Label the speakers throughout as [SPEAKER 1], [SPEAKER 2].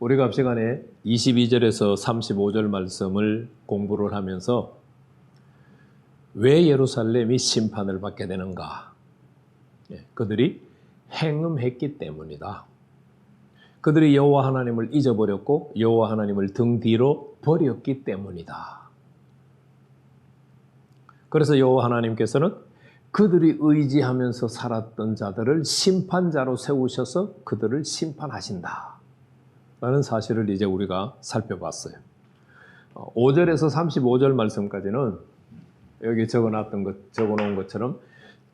[SPEAKER 1] 우리가 앞 시간에 22절에서 35절 말씀을 공부를 하면서 왜 예루살렘이 심판을 받게 되는가? 예, 그들이 행음했기 때문이다. 그들이 여호와 하나님을 잊어버렸고 여호와 하나님을 등 뒤로 버렸기 때문이다. 그래서 여호와 하나님께서는 그들이 의지하면서 살았던 자들을 심판자로 세우셔서 그들을 심판하신다. 라는 사실을 이제 우리가 살펴봤어요. 5절에서 35절 말씀까지는 여기 적어놨던 것, 적어놓은 것처럼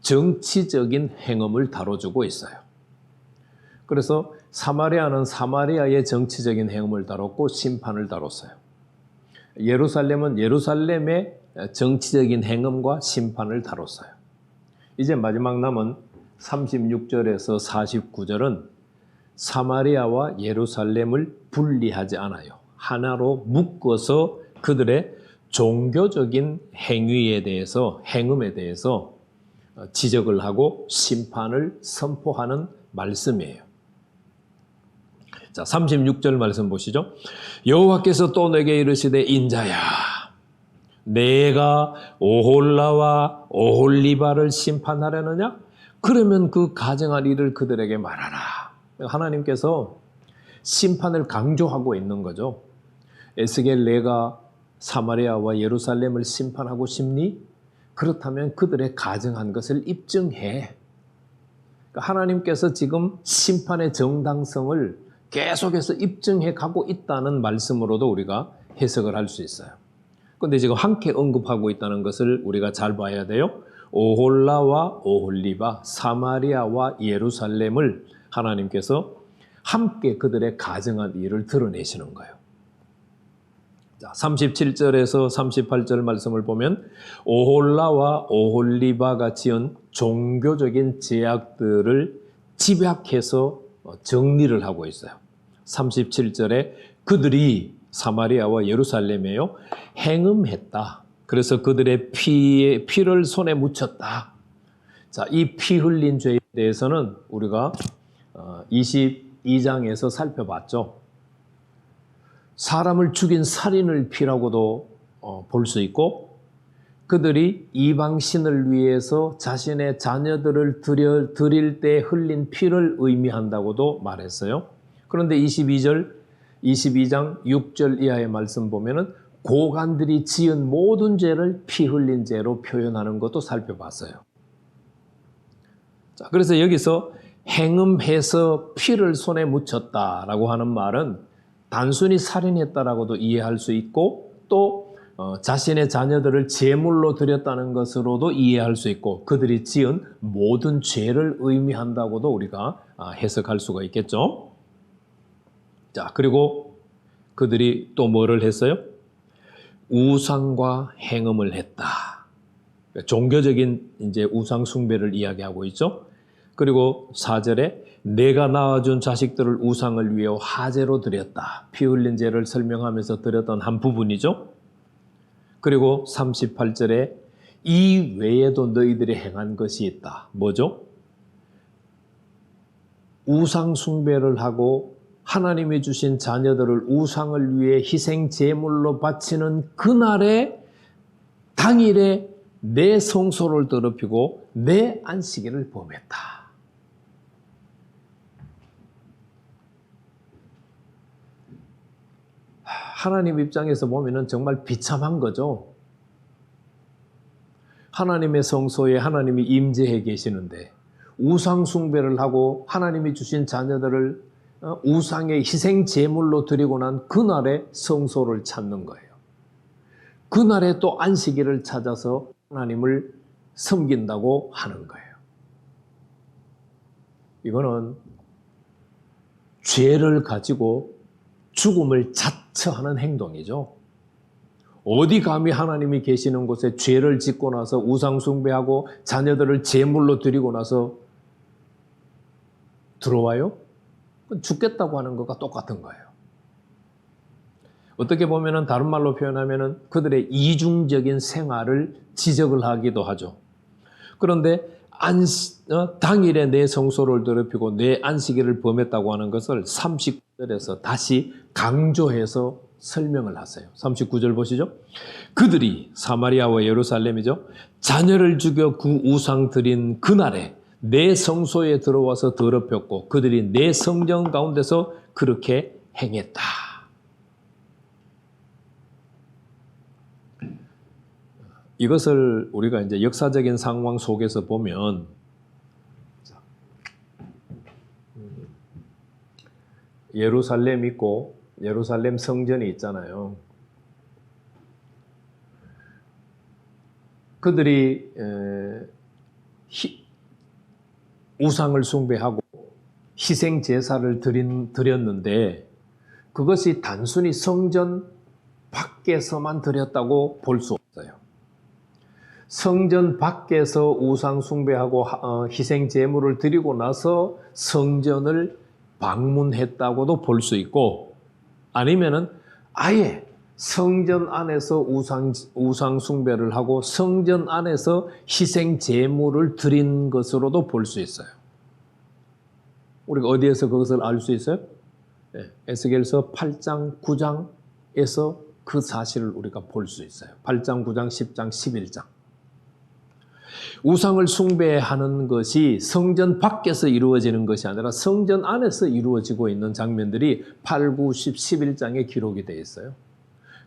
[SPEAKER 1] 정치적인 행음을 다뤄주고 있어요. 그래서 사마리아는 사마리아의 정치적인 행음을 다뤘고 심판을 다뤘어요. 예루살렘은 예루살렘의 정치적인 행음과 심판을 다뤘어요. 이제 마지막 남은 36절에서 49절은 사마리아와 예루살렘을 분리하지 않아요. 하나로 묶어서 그들의 종교적인 행위에 대해서, 행음에 대해서 지적을 하고 심판을 선포하는 말씀이에요. 자, 36절 말씀 보시죠. 여호와께서 또 내게 이르시되 인자야 내가 오홀라와 오홀리바를 심판하려느냐? 그러면 그 가정할 일을 그들에게 말하라. 하나님께서 심판을 강조하고 있는 거죠. 에스겔 내가 사마리아와 예루살렘을 심판하고 싶니? 그렇다면 그들의 가정한 것을 입증해. 그러니까 하나님께서 지금 심판의 정당성을 계속해서 입증해 가고 있다는 말씀으로도 우리가 해석을 할 수 있어요. 근데 지금 함께 언급하고 있다는 것을 우리가 잘 봐야 돼요. 오홀라와 오홀리바, 사마리아와 예루살렘을 하나님께서 함께 그들의 가정한 일을 드러내시는 거예요. 자, 37절에서 38절 말씀을 보면 오홀라와 오홀리바가 지은 종교적인 제약들을 집약해서 정리를 하고 있어요. 37절에 그들이 사마리아와 예루살렘에요 행음했다. 그래서 그들의 피에 피를 손에 묻혔다. 자, 이 피 흘린 죄에 대해서는 우리가 22장에서 살펴봤죠. 사람을 죽인 살인을 피라고도 볼 수 있고 그들이 이방신을 위해서 자신의 자녀들을 드려, 드릴 때 흘린 피를 의미한다고도 말했어요. 그런데 22절 22장 6절 이하의 말씀 보면은 고관들이 지은 모든 죄를 피 흘린 죄로 표현하는 것도 살펴봤어요. 자, 그래서 여기서 행음해서 피를 손에 묻혔다라고 하는 말은 단순히 살인했다라고도 이해할 수 있고 또 어, 자신의 자녀들을 제물로 드렸다는 것으로도 이해할 수 있고 그들이 지은 모든 죄를 의미한다고도 우리가 아, 해석할 수가 있겠죠. 자, 그리고 그들이 또 뭐를 했어요? 우상과 행음을 했다. 종교적인 이제 우상 숭배를 이야기하고 있죠. 그리고 4절에 내가 낳아준 자식들을 우상을 위해 화제로 드렸다. 피 흘린 죄를 설명하면서 드렸던 한 부분이죠. 그리고 38절에 이 외에도 너희들이 행한 것이 있다. 뭐죠? 우상 숭배를 하고 하나님이 주신 자녀들을 우상을 위해 희생 제물로 바치는 그날에 당일에 내 성소를 더럽히고 내 안식일을 범했다. 하나님 입장에서 보면은 정말 비참한 거죠. 하나님의 성소에 하나님이 임재해 계시는데 우상 숭배를 하고 하나님이 주신 자녀들을 어, 우상의 희생 제물로 드리고 난 그날에 성소를 찾는 거예요. 그날에 또 안식일을 찾아서 하나님을 섬긴다고 하는 거예요. 이거는 죄를 가지고 죽음을 자처 하는 행동이죠. 어디 감히 하나님이 계시는 곳에 죄를 짓고 나서 우상숭배하고 자녀들을 제물로 드리고 나서 들어와요? 죽겠다고 하는 것과 똑같은 거예요. 어떻게 보면 다른 말로 표현하면 그들의 이중적인 생활을 지적을 하기도 하죠. 그런데 안, 어, 당일에 내 성소를 더럽히고 내 안식일을 범했다고 하는 것을 39 39절에서 다시 강조해서 설명을 하세요. 39절 보시죠. 그들이 사마리아와 예루살렘이죠. 자녀를 죽여 그 우상 드린 그날에 내 성소에 들어와서 더럽혔고 그들이 내 성전 가운데서 그렇게 행했다. 이것을 우리가 이제 역사적인 상황 속에서 보면 예루살렘 있고 예루살렘 성전이 있잖아요. 그들이 우상을 숭배하고 희생 제사를 드린, 드렸는데 그것이 단순히 성전 밖에서만 드렸다고 볼 수 없어요. 성전 밖에서 우상 숭배하고 하- 어, 희생 제물을 드리고 나서 성전을 방문했다고도 볼 수 있고 아니면은 아예 성전 안에서 우상 우상 숭배를 하고 성전 안에서 희생 제물을 드린 것으로도 볼 수 있어요. 우리가 어디에서 그것을 알 수 있어요? 네, 에스겔서 8장, 9장에서 그 사실을 우리가 볼 수 있어요. 8장, 9장, 10장, 11장. 우상을 숭배하는 것이 성전 밖에서 이루어지는 것이 아니라 성전 안에서 이루어지고 있는 장면들이 8, 9, 10, 11장에 기록이 되어 있어요.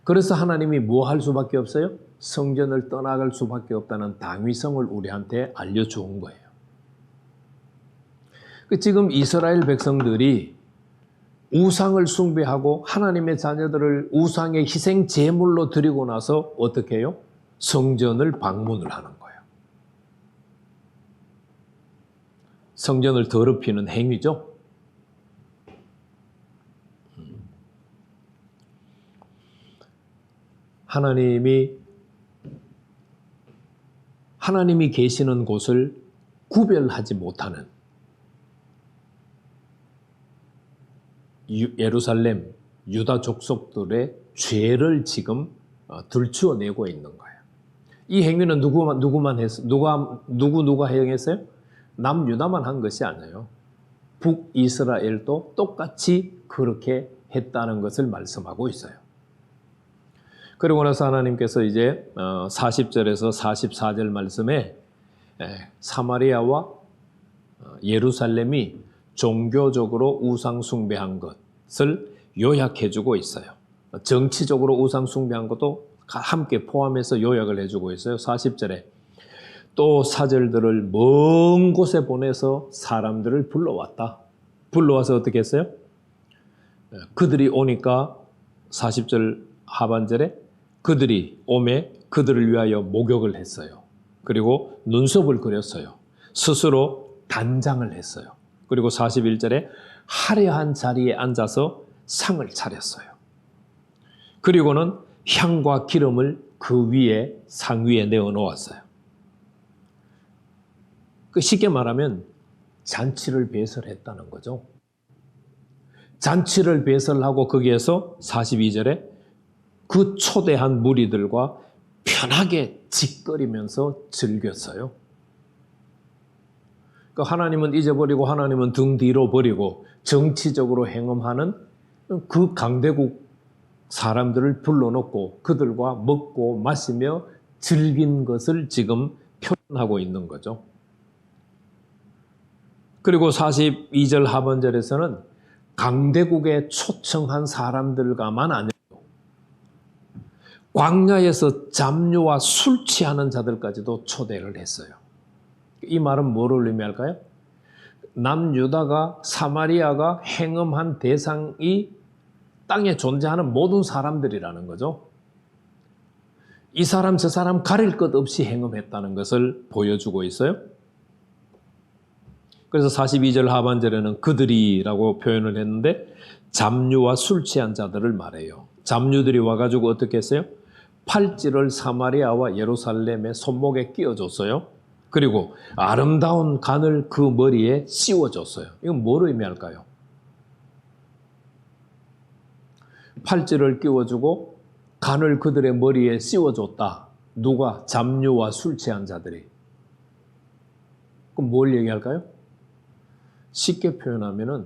[SPEAKER 1] 그래서 하나님이 뭐 할 수밖에 없어요? 성전을 떠나갈 수밖에 없다는 당위성을 우리한테 알려주은 거예요. 그 지금 이스라엘 백성들이 우상을 숭배하고 하나님의 자녀들을 우상의 희생 제물로 드리고 나서 어떻게 해요? 성전을 방문을 하는 거예요. 성전을 더럽히는 행위죠. 하나님이 하나님이 계시는 곳을 구별하지 못하는 유- 예루살렘 유다 족속들의 죄를 지금 어, 들추어내고 있는 거예요. 이 행위는 누구만 누구만 했어? 누가 누구 누가 행했어요? 남유다만 한 것이 아니에요. 북이스라엘도 똑같이 그렇게 했다는 것을 말씀하고 있어요. 그리고 나서 하나님께서 이제 40절에서 44절 말씀에 에, 사마리아와 어, 예루살렘이 종교적으로 우상 숭배한 것을 요약해 주고 있어요. 정치적으로 우상 숭배한 것도 함께 포함해서 요약을 해 주고 있어요. 40절에 또 사절들을 먼 곳에 보내서 사람들을 불러왔다. 불러와서 어떻게 했어요? 에, 그들이 오니까 40절 하반절에 그들이 오매 그들을 위하여 목욕을 했어요. 그리고 눈썹을 그렸어요. 스스로 단장을 했어요. 그리고 41절에 화려한 자리에 앉아서 상을 차렸어요. 그리고는 향과 기름을 그 위에 상 위에 내어 놓았어요. 그 쉽게 말하면 잔치를 배설했다는 거죠. 잔치를 배설하고 거기에서 42절에 그 초대한 무리들과 편하게 짓거리면서 즐겼어요. 그 하나님은 잊어버리고 하나님은 등 뒤로 버리고 정치적으로 행음하는 그 강대국 사람들을 불러놓고 그들과 먹고 마시며 즐긴 것을 지금 표현하고 있는 거죠. 그리고 42절 하반절에서는 강대국에 초청한 사람들과만 아니고 광야에서 잡류와 술 취하는 자들까지도 초대를 했어요. 이 말은 뭐를 의미할까요? 남유다가 사마리아가 행음한 대상이 땅에 존재하는 모든 사람들이라는 거죠. 이 사람 저 사람 가릴 것 없이 행음했다는 것을 보여주고 있어요. 그래서 42절 하반절에는 그들이라고 표현을 했는데 잡류와 술 취한 자들을 말해요. 잡류들이 와가지고 어떻게 했어요? 팔찌를 사마리아와 예루살렘의 손목에 끼워줬어요. 그리고 아름다운 간을 그 머리에 씌워줬어요. 이건 뭘 의미할까요? 팔찌를 끼워주고 간을 그들의 머리에 씌워줬다. 누가? 잡류와 술 취한 자들이. 그럼 뭘 얘기할까요? 쉽게 표현하면은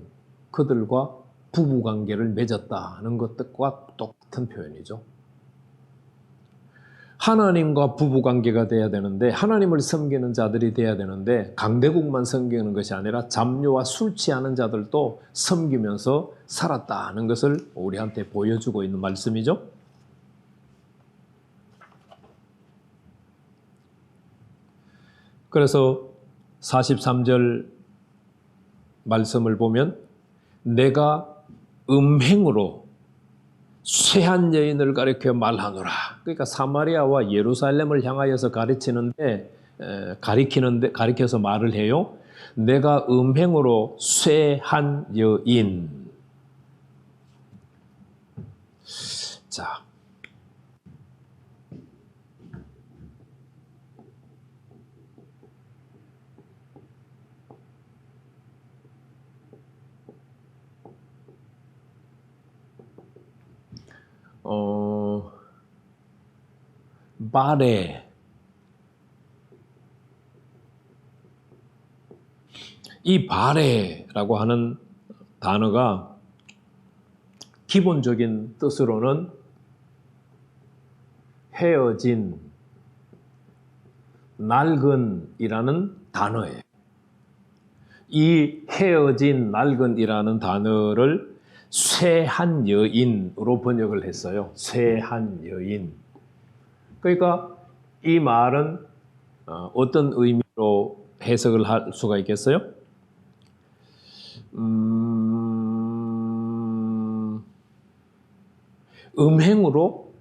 [SPEAKER 1] 그들과 부부 관계를 맺었다는 것과 똑같은 표현이죠. 하나님과 부부 관계가 돼야 되는데 하나님을 섬기는 자들이 돼야 되는데 강대국만 섬기는 것이 아니라 잡녀와 술 취하는 자들도 섬기면서 살았다는 것을 우리한테 보여주고 있는 말씀이죠. 그래서 43절 말씀을 보면 내가 음행으로 쇠한 여인을 가리켜 말하노라. 그러니까 사마리아와 예루살렘을 향하여서 가르치는데 에, 가리키는데 가리켜서 말을 해요. 내가 음행으로 쇠한 여인. 자. 어, 바레. 이 바레라고 하는 단어가 기본적인 뜻으로는 헤어진, 낡은이라는 단어예요. 이 헤어진, 낡은이라는 단어를 쇠한 여인으로 번역을 했어요. 쇠한 여인. 그러니까 이 말은 어, 어떤 의미로 해석을 할 수가 있겠어요? 음, 음행으로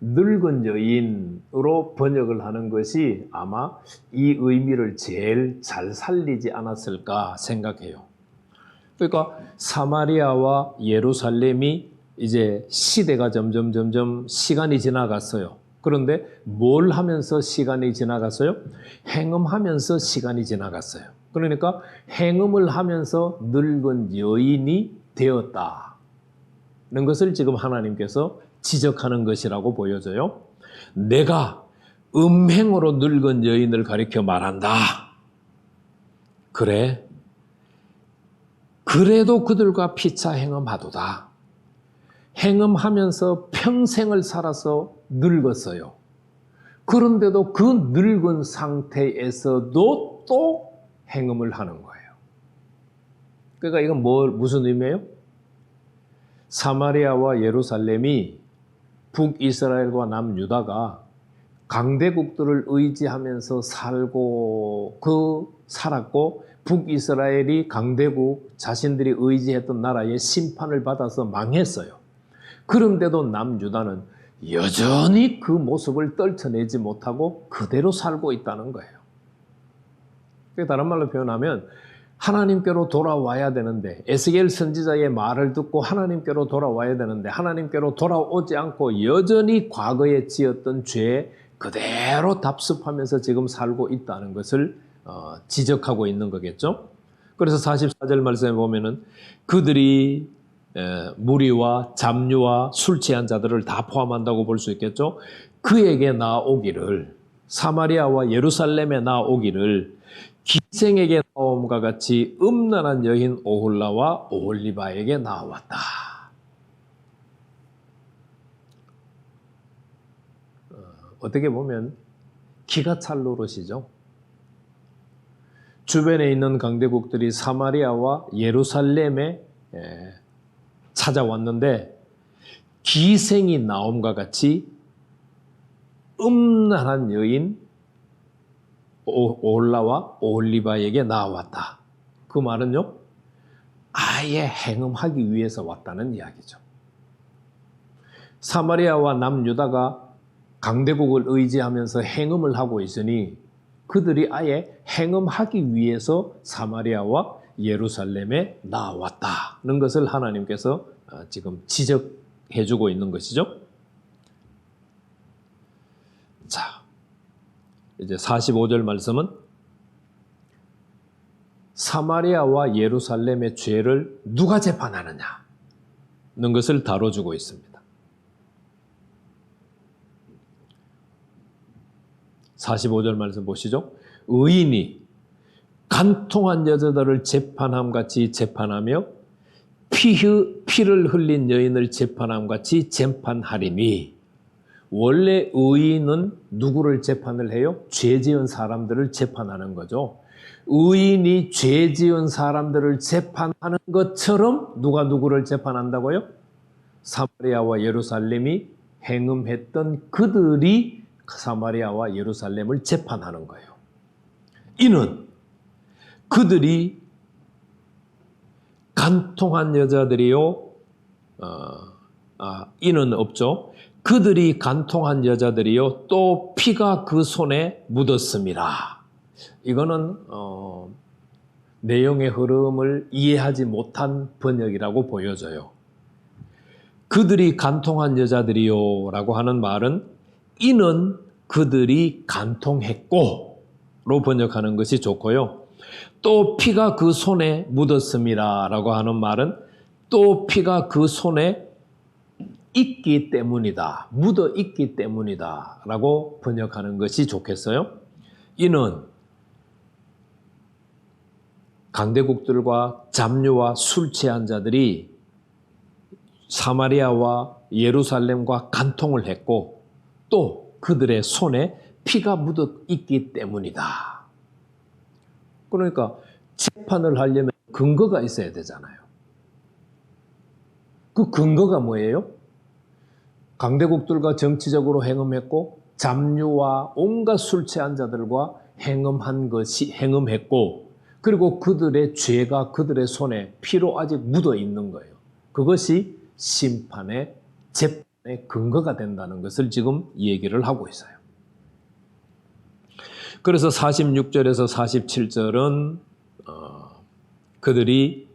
[SPEAKER 1] 늙은 여인으로 번역을 하는 것이 아마 이 의미를 제일 잘 살리지 않았을까 생각해요. 그러니까 사마리아와 예루살렘이 이제 시대가 점점 점점 시간이 지나갔어요. 그런데 뭘 하면서 시간이 지나갔어요? 행음하면서 시간이 지나갔어요. 그러니까 행음을 하면서 늙은 여인이 되었다는 것을 지금 하나님께서 지적하는 것이라고 보여져요. 내가 음행으로 늙은 여인을 가리켜 말한다. 그래. 그래도 그들과 피차 행음하도다. 행음하면서 평생을 살아서 늙었어요. 그런데도 그 늙은 상태에서도 또 행음을 하는 거예요. 그러니까 이건 뭘, 무슨 의미예요? 사마리아와 예루살렘이 북이스라엘과 남유다가 강대국들을 의지하면서 살고 그 살았고 북이스라엘이 강대국 자신들이 의지했던 나라의 심판을 받아서 망했어요. 그런데도 남유다는 여전히 그 모습을 떨쳐내지 못하고 그대로 살고 있다는 거예요. 다른 말로 표현하면 하나님께로 돌아와야 되는데 에스겔 선지자의 말을 듣고 하나님께로 돌아와야 되는데 하나님께로 돌아오지 않고 여전히 과거에 지었던 죄 그대로 답습하면서 지금 살고 있다는 것을 어, 지적하고 있는 거겠죠. 그래서 44절 말씀에 보면은 그들이 에, 무리와 잡류와 술 취한 자들을 다 포함한다고 볼 수 있겠죠. 그에게 나오기를 사마리아와 예루살렘에 나오기를 기 생에게 나옴과 같이 음란한 여인 오홀라와 오홀리바에게 나왔다. 어, 어떻게 보면 기가 찰 노릇이죠. 주변에 있는 강대국들이 사마리아와 예루살렘에 찾아왔는데 기생이 나옴과 같이 음란한 여인 올라와 올리바에게 나왔다. 그 말은요, 아예 행음하기 위해서 왔다는 이야기죠. 사마리아와 남유다가 강대국을 의지하면서 행음을 하고 있으니 그들이 아예 행음하기 위해서 사마리아와 예루살렘에 나왔다는 것을 하나님께서 지금 지적해주고 있는 것이죠. 자, 이제 45절 말씀은 사마리아와 예루살렘의 죄를 누가 재판하느냐 는 것을 다뤄주고 있습니다. 45절 말씀 보시죠. 의인이 간통한 여자들을 재판함 같이 재판하며 피, 피를 흘린 여인을 재판함 같이 재판하리니 원래 의인은 누구를 재판을 해요? 죄 지은 사람들을 재판하는 거죠. 의인이 죄 지은 사람들을 재판하는 것처럼 누가 누구를 재판한다고요? 사마리아와 예루살렘이 행음했던 그들이 사마리아와 예루살렘을 재판하는 거예요. 이는 그들이 간통한 여자들이요, 어, 아, 이는 없죠. 그들이 간통한 여자들이요, 또 피가 그 손에 묻었습니다. 이거는 어, 내용의 흐름을 이해하지 못한 번역이라고 보여져요. 그들이 간통한 여자들이요 라고 하는 말은 이는 그들이 간통했고 로 번역하는 것이 좋고요. 또 피가 그 손에 묻었습니다 라고 하는 말은 또 피가 그 손에 있기 때문이다. 묻어 있기 때문이다 라고 번역하는 것이 좋겠어요. 이는 강대국들과 잡류와 술 취한 자들이 사마리아와 예루살렘과 간통을 했고 또 그들의 손에 피가 묻어 있기 때문이다. 그러니까 재판을 하려면 근거가 있어야 되잖아요. 그 근거가 뭐예요? 강대국들과 정치적으로 행음했고 잡류와 온갖 술 취한 자들과 행음한 것이 행음했고 그리고 그들의 죄가 그들의 손에 피로 아직 묻어 있는 거예요. 그것이 심판의 재판의 근거가 된다는 것을 지금 얘기를 하고 있어요. 그래서 46절에서 47절은 어, 그들이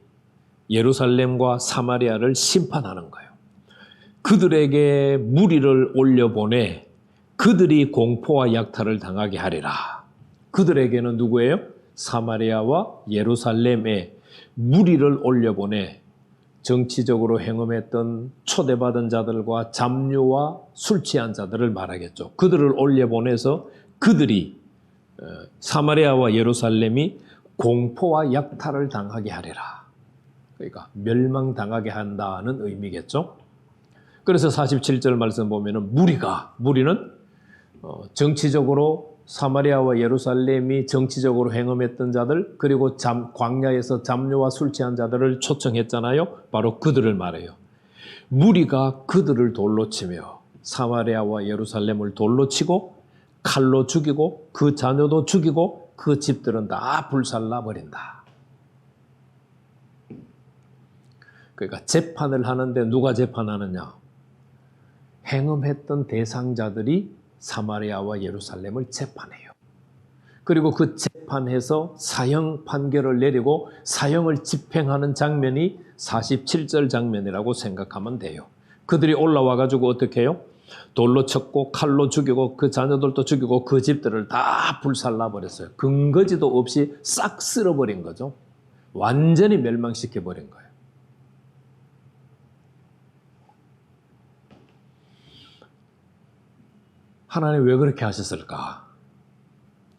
[SPEAKER 1] 예루살렘과 사마리아를 심판하는 거예요. 그들에게 무리를 올려보내 그들이 공포와 약탈을 당하게 하리라. 그들에게는 누구예요? 사마리아와 예루살렘에 무리를 올려보내 정치적으로 행음했던 초대받은 자들과 잡류와 술 취한 자들을 말하겠죠. 그들을 올려보내서 그들이 어, 사마리아와 예루살렘이 공포와 약탈을 당하게 하리라. 그러니까 멸망당하게 한다는 의미겠죠. 그래서 47절 말씀 보면은 무리가 무리는 어, 정치적으로 사마리아와 예루살렘이 정치적으로 행음했던 자들 그리고 잠, 광야에서 잡류와 술 취한 자들을 초청했잖아요. 바로 그들을 말해요. 무리가 그들을 돌로 치며 사마리아와 예루살렘을 돌로 치고 칼로 죽이고 그 자녀도 죽이고 그 집들은 다 불살라 버린다. 그러니까 재판을 하는데 누가 재판하느냐? 행음했던 대상자들이 사마리아와 예루살렘을 재판해요. 그리고 그 재판해서 사형 판결을 내리고 사형을 집행하는 장면이 47절 장면이라고 생각하면 돼요. 그들이 올라와 가지고 어떻게 해요? 돌로 쳤고 칼로 죽이고 그 자녀들도 죽이고 그 집들을 다 불살라 버렸어요. 근거지도 없이 싹 쓸어버린 거죠. 완전히 멸망시켜 버린 거예요. 하나님 왜 그렇게 하셨을까?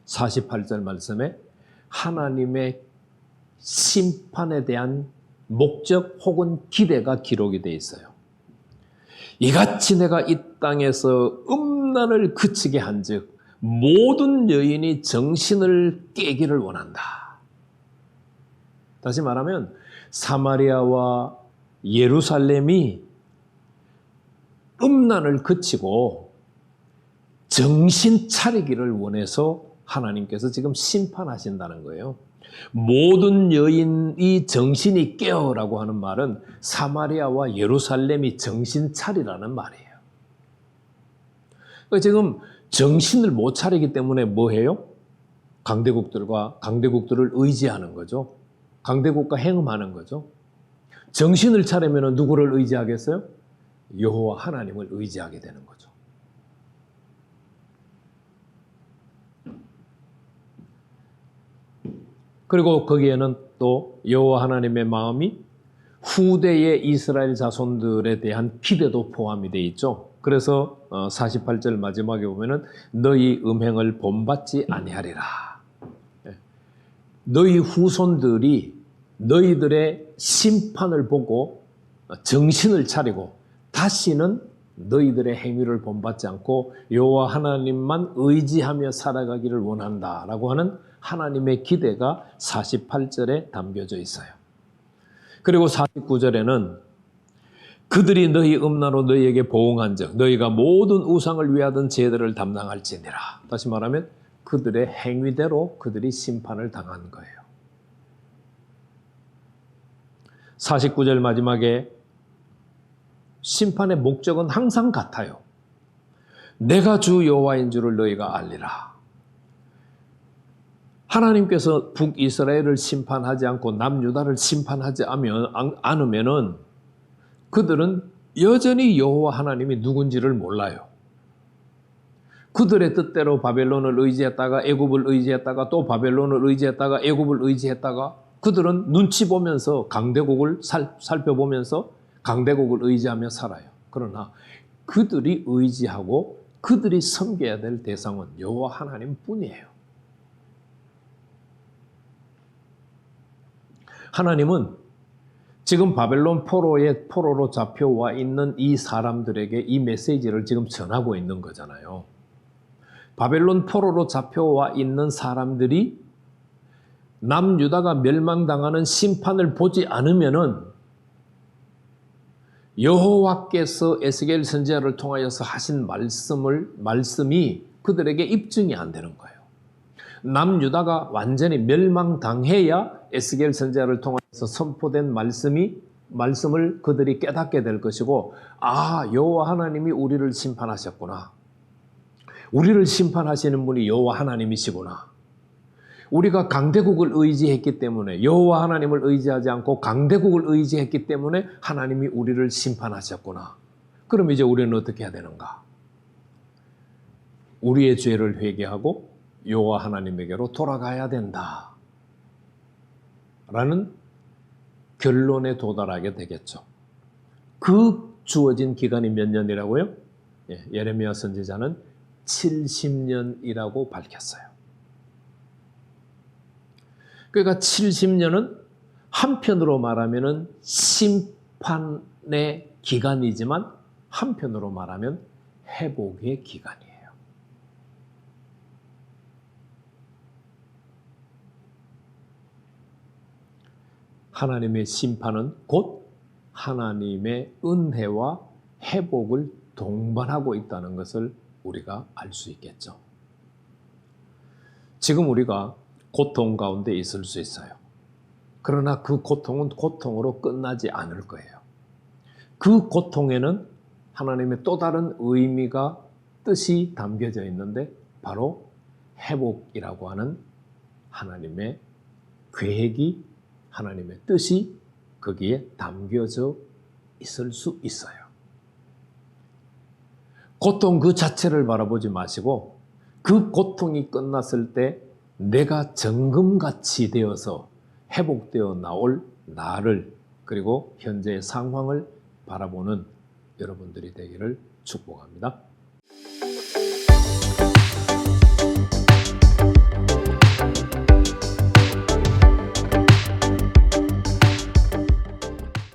[SPEAKER 1] 48절 말씀에 하나님의 심판에 대한 목적 혹은 기대가 기록이 되어 있어요. 이같이 내가 이 땅에서 음란을 그치게 한즉 모든 여인이 정신을 깨기를 원한다. 다시 말하면 사마리아와 예루살렘이 음란을 그치고 정신 차리기를 원해서 하나님께서 지금 심판하신다는 거예요. 모든 여인이 정신이 깨어라고 하는 말은 사마리아와 예루살렘이 정신 차리라는 말이에요. 그러니까 지금 정신을 못 차리기 때문에 뭐 해요? 강대국들과 강대국들을 의지하는 거죠. 강대국과 행음하는 거죠. 정신을 차리면 누구를 의지하겠어요? 여호와 하나님을 의지하게 되는 거죠. 그리고 거기에는 또 여호와 하나님의 마음이 후대의 이스라엘 자손들에 대한 기대도 포함이 되어 있죠. 그래서 48절 마지막에 보면은 너희 음행을 본받지 아니하리라. 예. 너희 후손들이 너희들의 심판을 보고 정신을 차리고 다시는 너희들의 행위를 본받지 않고 여호와 하나님만 의지하며 살아가기를 원한다라고 하는 하나님의 기대가 48절에 담겨져 있어요. 그리고 49절에는 그들이 너희 음나로 너희에게 보응한 즉 너희가 모든 우상을 위하던 제들을 담당할지니라. 다시 말하면 그들의 행위대로 그들이 심판을 당한 거예요. 49절 마지막에 심판의 목적은 항상 같아요. 내가 주 여호와인 줄을 너희가 알리라. 하나님께서 북이스라엘을 심판하지 않고 남유다를 심판하지 않으면은 그들은 여전히 여호와 하나님이 누군지를 몰라요. 그들의 뜻대로 바벨론을 의지했다가 애굽을 의지했다가 또 바벨론을 의지했다가 애굽을 의지했다가 그들은 눈치 보면서 강대국을 살, 살펴보면서 강대국을 의지하며 살아요. 그러나 그들이 의지하고 그들이 섬겨야 될 대상은 여호와 하나님 뿐이에요. 하나님은 지금 바벨론 포로의 포로로 잡혀와 있는 이 사람들에게 이 메시지를 지금 전하고 있는 거잖아요. 바벨론 포로로 잡혀와 있는 사람들이 남유다가 멸망당하는 심판을 보지 않으면은 여호와께서 에스겔 선지자를 통하여서 하신 말씀을 말씀이 그들에게 입증이 안 되는 거예요. 남유다가 완전히 멸망당해야 에스겔 선지자를 통해서 선포된 말씀이 말씀을 그들이 깨닫게 될 것이고 아 여호와 하나님이 우리를 심판하셨구나. 우리를 심판하시는 분이 여호와 하나님이시구나. 우리가 강대국을 의지했기 때문에 여호와 하나님을 의지하지 않고 강대국을 의지했기 때문에 하나님이 우리를 심판하셨구나. 그럼 이제 우리는 어떻게 해야 되는가? 우리의 죄를 회개하고 여호와 하나님에게로 돌아가야 된다. 라는 결론에 도달하게 되겠죠. 그 주어진 기간이 몇 년이라고요? 예, 예레미야 선지자는 70년이라고 밝혔어요. 그러니까 70년은 한편으로 말하면 심판의 기간이지만 한편으로 말하면 회복의 기간이에요. 하나님의 심판은 곧 하나님의 은혜와 회복을 동반하고 있다는 것을 우리가 알 수 있겠죠. 지금 우리가 고통 가운데 있을 수 있어요. 그러나 그 고통은 고통으로 끝나지 않을 거예요. 그 고통에는 하나님의 또 다른 의미가 뜻이 담겨져 있는데 바로 회복이라고 하는 하나님의 계획이 하나님의 뜻이 거기에 담겨져 있을 수 있어요. 고통 그 자체를 바라보지 마시고 그 고통이 끝났을 때 내가 정금같이 되어서 회복되어 나올 나를 그리고 현재의 상황을 바라보는 여러분들이 되기를 축복합니다.